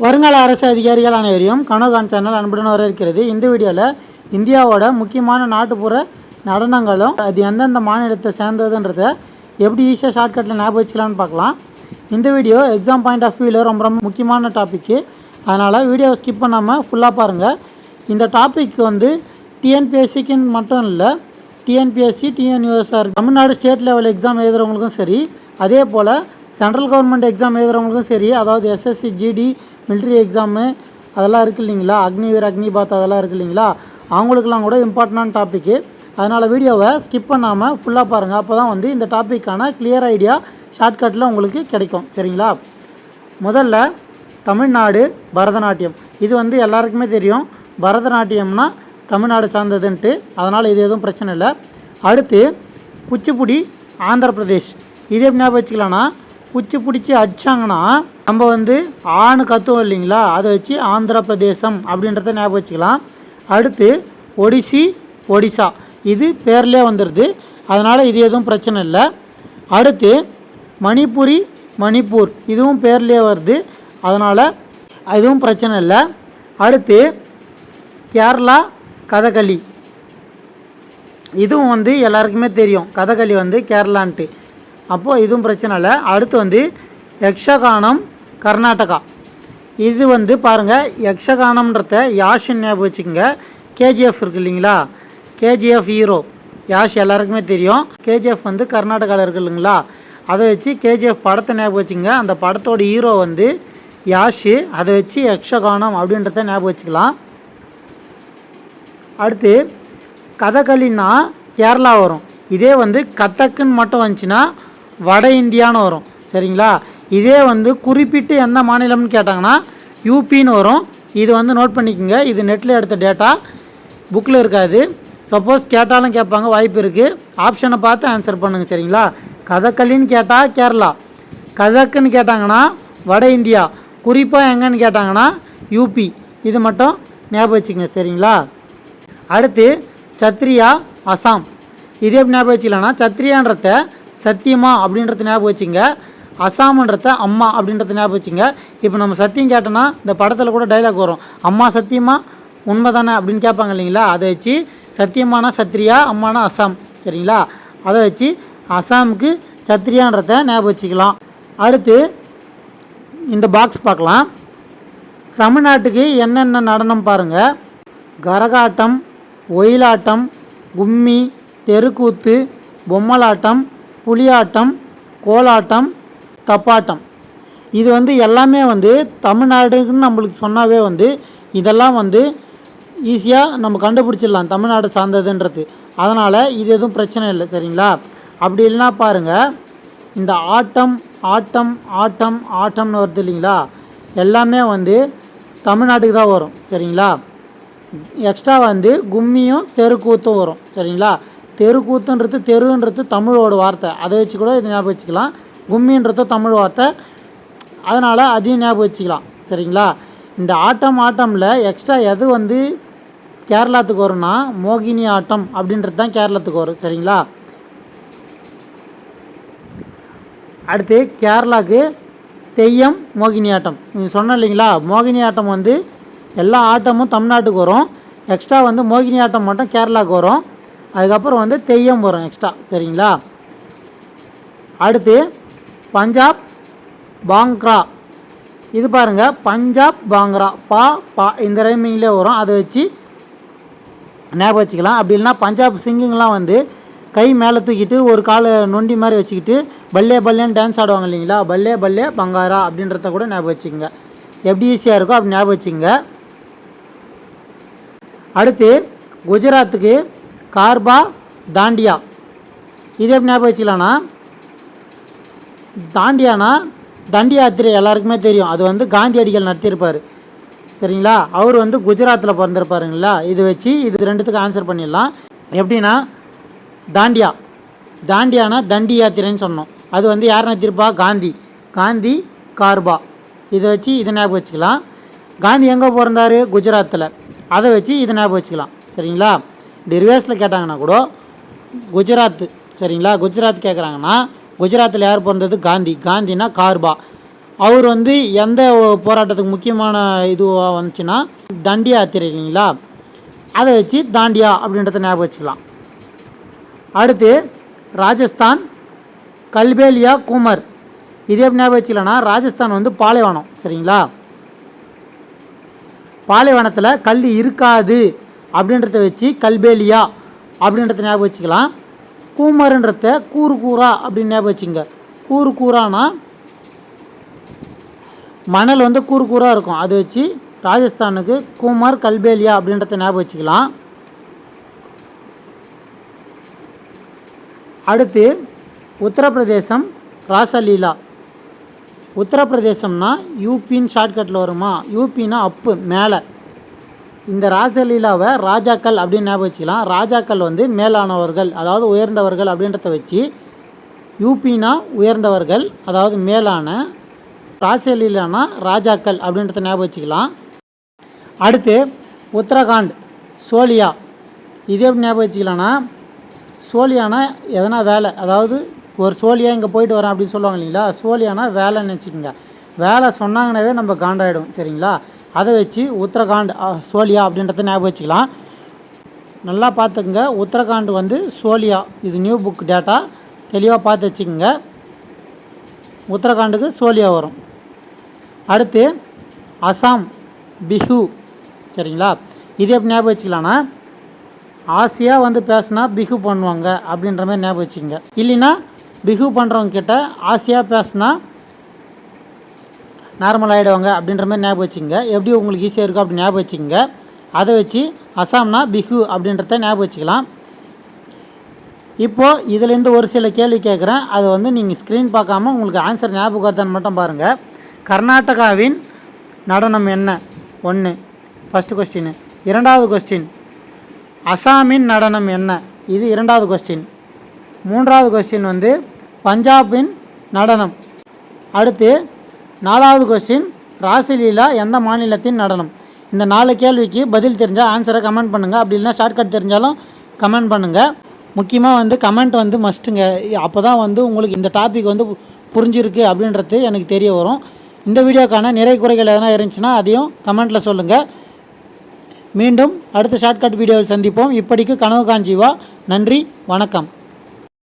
வருங்கால அரசு அதிகாரிகள் அனைவரையும் கனோதான் சேனல் அன்புடன் வரவேற்கிறது. இந்த வீடியோவில் இந்தியாவோட முக்கியமான நாட்டுப்புற நடனங்களும் அது எந்தெந்த மாநிலத்தை சேர்ந்ததுன்றத எப்படி ஈஸியாக ஷார்ட்கட்டில் ஞாபகம் வச்சுக்கலாம்னு பார்க்கலாம். இந்த வீடியோ எக்ஸாம் பாயிண்ட் ஆஃப் வியூவில் ரொம்ப ரொம்ப முக்கியமான டாப்பிக்கு அதனால் வீடியோவை ஸ்கிப் பண்ணாமல் ஃபுல்லாக பாருங்கள் இந்த டாபிக் வந்து டிஎன்பிஎஸ்சிக்குன்னு மட்டும் இல்லை TNPSC TNUSR Tamil Nadu state level exam எழுதுறவங்களுக்கும் சரி அதே போல் சென்ட்ரல் கவர்மெண்ட் எக்ஸாம் எழுதுகிறவங்களுக்கும் சரி அதாவது எஸ்எஸ்சி ஜிடி மிலிட்ரி எக்ஸாமு அதெல்லாம் இருக்குது இல்லைங்களா? அக்னிவீர் அக்னிபாத் அதெல்லாம் இருக்குது இல்லைங்களா? அவங்களுக்கெல்லாம் கூட இம்பார்ட்டண்டான டாப்பிக்கு அதனால் வீடியோவை ஸ்கிப் பண்ணாமல் ஃபுல்லாக பாருங்கள் அப்போ தான் வந்து இந்த டாப்பிக்கான கிளியர் ஐடியா ஷார்ட்கட்டில் உங்களுக்கு கிடைக்கும். சரிங்களா? முதல்ல தமிழ்நாடு பரதநாட்டியம். இது வந்து எல்லாருக்குமே தெரியும். பரதநாட்டியம்னா தமிழ்நாடு சார்ந்ததுன்ட்டு. அதனால் இது எதுவும் பிரச்சனை இல்லை. அடுத்து குச்சிப்புடி ஆந்திர பிரதேஷ் இது எப்படி ஞாபகம் வச்சுக்கலாம்னா பிடிச்சி பிடிச்சி அடிச்சாங்கன்னா நம்ம வந்து ஆணு கத்துவோம் இல்லைங்களா? அதை வச்சு ஆந்திர பிரதேசம் அப்படின்றத ஞாபகம் வச்சுக்கலாம். அடுத்து ஒடிசி ஒடிசா. இது பேர்லேயே வந்துடுது அதனால் இது எதுவும் பிரச்சனை இல்லை. அடுத்து மணிப்புரி மணிப்பூர். இதுவும் பேர்லேயே வருது. அதனால் அதுவும் பிரச்சனை இல்லை. அடுத்து கேரளா கதகளி. இதுவும் வந்து எல்லாருக்குமே தெரியும். கதகளி வந்து கேரளான்ட்டு. அப்போது இதுவும் பிரச்சனை இல்லை. அடுத்து வந்து யக்ஷகானம் கர்நாடகா. இது வந்து பாருங்கள் யக்ஷகானம்ன்றத யாஷின் ஞாபகம் வச்சுக்கோங்க. கேஜிஎஃப் இருக்கு இல்லைங்களா? கேஜிஎஃப் ஹீரோ யாஷ் எல்லாருக்குமே தெரியும். கேஜிஎஃப் வந்து கர்நாடகாவில் இருக்கு இல்லைங்களா? அதை வச்சு கேஜிஎஃப் படத்தை ஞாபகம் வச்சுங்க அந்த படத்தோட ஹீரோ வந்து யாஷு. அதை வச்சு யக்ஷகானம் அப்படின்றத ஞாபகம் வச்சுக்கலாம். அடுத்து கதகளின்னா கேரளா வரும். இதே வந்து கதக்குன்னு மட்டும் வந்துச்சுன்னா வட இந்தியான்னு வரும். சரிங்களா? இதே வந்து குறிப்பிட்டு எந்த மாநிலம்னு கேட்டாங்கன்னா யூபின்னு வரும். இது வந்து நோட் பண்ணிக்கோங்க. இது நெட்டில் எடுத்த டேட்டா புக்கில் இருக்காது. சப்போஸ் கேட்டாலும் கேட்பாங்க வாய்ப்பு இருக்குது ஆப்ஷனை பார்த்து ஆன்சர் பண்ணுங்கள் சரிங்களா? கதகளின்னு கேட்டால் கேரளா. கதக்குன்னு கேட்டாங்கன்னா வட இந்தியா. குறிப்பாக எங்கன்னு கேட்டாங்கன்னா யூபி. இது மட்டும் ஞாபகம் வச்சுக்கங்க சரிங்களா? அடுத்து சத்ரியா அசாம். இது எப்படி ஞாபகம் வச்சுக்கலாம்னா சத்ரியான்றத சத்தியமா அப்படின்றத ஞாபகம் வச்சுங்க. அசாம்ன்றத அம்மா அப்படின்றத ஞாபகம் வச்சுங்க. இப்போ நம்ம சத்தியம் கேட்டோன்னா இந்த படத்தில் கூட டைலாக் வரும். அம்மா சத்தியமா உண்மை தானே அப்படின்னு கேட்பாங்க இல்லைங்களா? அதை வச்சு சத்தியமான சத்ரியா அம்மானா அசாம். சரிங்களா? அதை வச்சு அசாமுக்கு சத்ரியான்றத ஞாபகம் வச்சுக்கலாம். அடுத்து இந்த பாக்ஸ் பார்க்கலாம். தமிழ்நாட்டுக்கு என்னென்ன நடனம் பாருங்கள் கரகாட்டம் ஒயிலாட்டம் கும்மி தெருக்கூத்து பொம்மலாட்டம் புலியாட்டம் கோலாட்டம் தப்பாட்டம். இது வந்து எல்லாமே வந்து தமிழ்நாடுன்னு நம்மளுக்கு சொன்னாவே வந்து இதெல்லாம் வந்து ஈஸியாக நம்ம கண்டுபிடிச்சிடலாம் தமிழ்நாடு சார்ந்ததுன்றது. அதனால் இது எதுவும் பிரச்சனை இல்லை சரிங்களா? அப்படி இல்லைன்னா பாருங்கள் இந்த ஆட்டம் ஆட்டம் ஆட்டம் ஆட்டம்னு வருது இல்லைங்களா? எல்லாமே வந்து தமிழ்நாட்டுக்கு தான் வரும் சரிங்களா? எக்ஸ்ட்ரா வந்து கும்மியும் தெருக்கூத்தும் வரும் சரிங்களா? தெருக்கூத்துன்றது தெருன்றது தமிழோட வார்த்தை. அதை வச்சு கூட இதை ஞாபகம் வச்சுக்கலாம். கும்மின்றது தமிழ் வார்த்தை. அதனால் அதையும் ஞாபகம் வச்சுக்கலாம். சரிங்களா? இந்த ஆட்டம் ஆட்டமில் எக்ஸ்ட்ரா எது வந்து கேரளாத்துக்கு வரும்னா மோகினி ஆட்டம் அப்படின்றது தான் கேரளத்துக்கு வரும். சரிங்களா? அடுத்து கேரளாவுக்கு தெய்யம் மோகினி ஆட்டம். நீங்கள் சொன்னேன் இல்லைங்களா? மோகினி ஆட்டம் வந்து எல்லா ஆட்டமும் தமிழ்நாட்டுக்கு வரும். எக்ஸ்ட்ரா வந்து மோகினி ஆட்டம் மட்டும் கேரளாவுக்கு வரும். அதுக்கப்புறம் வந்து தெய்யம் வரும் எக்ஸ்ட்ரா சரிங்களா? அடுத்து பஞ்சாப் பாங்க்ரா. இது பாருங்கள் பஞ்சாப் பாங்க்ரா. பா பா இந்த ரைமிங்லேயே வரும். அதை வச்சு ஞாபகம் வச்சுக்கலாம். அப்படி இல்லைன்னா பஞ்சாப் சிங்கிங்லாம் வந்து கை மேலே தூக்கிட்டு ஒரு காலை நொண்டி மாதிரி வச்சுக்கிட்டு பல்லே பல்லேன்னு டான்ஸ் ஆடுவாங்க இல்லைங்களா? பல்லே பல்லே பங்காரா அப்படின்றத கூட ஞாபகம் வச்சுக்கோங்க. எப்படி ஈஸியாக இருக்கோ அப்படி ஞாபகம் வச்சுங்க அடுத்து குஜராத்துக்கு கார்பா தாண்டியா. இது எப்படி ஞாபகம் வச்சுக்கலாம்னா தாண்டியானா தண்டி யாத்திரை எல்லாருக்குமே தெரியும். அது வந்து காந்தியடிகள் நடத்தியிருப்பார். சரிங்களா? அவர் வந்து குஜராத்தில் பிறந்திருப்பாருங்களா? இது வச்சு இது ரெண்டுத்துக்கு ஆன்சர் பண்ணிடலாம். எப்படின்னா தாண்டியா. தாண்டியானா தண்டி யாத்திரைன்னு சொன்னோம். அது வந்து யார் நடத்தியிருப்பா? காந்தி. காந்தி கார்பா. இதை வச்சு இதை ஞாபகம் வச்சுக்கலாம். காந்தி எங்கே பிறந்தாரு? குஜராத்தில் அதை வச்சு இதை ஞாபகம் வச்சுக்கலாம். சரிங்களா? இப்படி கேட்டாங்கன்னா கூட குஜராத்து சரிங்களா? குஜராத் கேட்குறாங்கன்னா குஜராத்தில் யார் பிறந்தது காந்தி. காந்தினா கார்பா. அவர் வந்து எந்த போராட்டத்துக்கு முக்கியமான இதுவாக வந்துச்சுன்னா தண்டி யாத்திரை இல்லைங்களா? அதை வச்சு தாண்டியா அப்படின்றத ஞாபகம் வச்சுக்கலாம். அடுத்து ராஜஸ்தான் கல்பேலியா கூமர். இது எப்படி ஞாபகம் வச்சுக்கலாம்னா ராஜஸ்தான் வந்து பாலைவனம் சரிங்களா? பாலைவனத்தில் கல் இருக்காது. அப்படின்றத வச்சு கல்பேலியா அப்படின்றத ஞாபகம் வச்சுக்கலாம். கூமருன்றத கூறு கூறா அப்படின்னு ஞாபகம் வச்சுங்க. கூறு கூறானா மணல் வந்து கூறு கூறாக இருக்கும். அதை வச்சு ராஜஸ்தானுக்கு கூமர் கல்பேலியா அப்படின்றத ஞாபகம் வச்சுக்கலாம். அடுத்து உத்தரப்பிரதேசம் ராசலீலா. உத்தரப்பிரதேசம்னா யூபின்னு ஷார்ட்கட்டில் வருமா? யூபின்னா அப்பு மேலே. இந்த ராஜலீலாவை ராஜாக்கள் அப்படின்னு ஞாபகம் வச்சுக்கலாம். ராஜாக்கள் வந்து மேலானவர்கள் அதாவது உயர்ந்தவர்கள் அப்படின்றத வச்சு யூபினா உயர்ந்தவர்கள் அதாவது மேலான ராஜலீலானா ராஜாக்கள் அப்படின்றத ஞாபகம் வச்சுக்கலாம். அடுத்து உத்தரகாண்ட் சோலியா இது எப்படி ஞாபகம் வச்சுக்கலாம்னா சோழியானா எதனா வேலை அதாவது ஒரு சோழியா இங்கே போயிட்டு வரேன் அப்படின்னு சொல்லுவாங்க இல்லைங்களா? சோழியானா வேலைன்னு வச்சுக்கோங்க வேலை சொன்னாங்கன்னாவே நம்ம காண்டாயிடும் சரிங்களா? அதை வச்சு உத்தரகாண்ட் சோலியா சோழியா அப்படின்றத ஞாபகம் வச்சுக்கலாம். நல்லா பார்த்துக்குங்க. உத்தரகாண்ட் வந்து சோழியா. இது நியூ புக் டேட்டா தெளிவாக பார்த்து வச்சுக்கோங்க. உத்தரகாண்டுக்கு சோழியா வரும். அடுத்து அசாம் பிஹு. சரிங்களா? இது எப்படி ஞாபகம் வச்சுக்கலாம்னா ஆசையாக வந்து பேசுனா பிஹு பண்ணுவாங்க அப்படின்ற மாதிரி ஞாபகம் வச்சுக்கோங்க. இல்லைன்னா பிஹு பண்ணுறவங்க கிட்ட ஆசையாக பேசுனா நார்மல் ஆகிடுவாங்க அப்படின்ற மாதிரி ஞாபகம் வச்சுக்கோங்க. எப்படி உங்களுக்கு ஈஸியாக இருக்கும் அப்படி ஞாபகம் வச்சுக்கோங்க. அதை வச்சு அசாம்னா பிஹு அப்படின்றத ஞாபகம் வச்சுக்கலாம். இப்போது இதுலேருந்து ஒரு சில கேள்வி கேட்குறேன். அதை வந்து நீங்கள் ஸ்க்ரீன் பார்க்காம உங்களுக்கு ஆன்சர் ஞாபகம் வருதான்னு மட்டும் பாருங்கள் கர்நாடகாவின் நடனம் என்ன? ஒன்று ஃபஸ்ட்டு கொஸ்டின் இரண்டாவது கொஸ்டின் அசாமின் நடனம் என்ன? இது இரண்டாவது கொஸ்டின் மூன்றாவது கொஸ்டின் வந்து பஞ்சாபின் நடனம். அடுத்து நாலாவது கொஸ்டின் ராசிலீலா எந்த மாநிலத்தின் நடனம்? இந்த நாலு கேள்விக்கு பதில் தெரிஞ்சால் ஆன்சரை கமெண்ட் பண்ணுங்கள் அப்படி இல்லைனா ஷார்ட்கட் தெரிஞ்சாலும் கமெண்ட் பண்ணுங்கள் முக்கியமாக வந்து கமெண்ட் வந்து மஸ்ட்டுங்க அப்போ தான் வந்து உங்களுக்கு இந்த டாபிக் வந்து புரிஞ்சிருக்கு அப்படின்றது எனக்கு தெரிய வரும். இந்த வீடியோக்கான நிறை குறைகள் எதனா இருந்துச்சுன்னா அதையும் கமெண்ட்டில் சொல்லுங்கள் மீண்டும் அடுத்த ஷார்ட்கட் வீடியோவில் சந்திப்போம். இப்படிக்கு கனவு காஞ்சிவா நன்றி. வணக்கம்.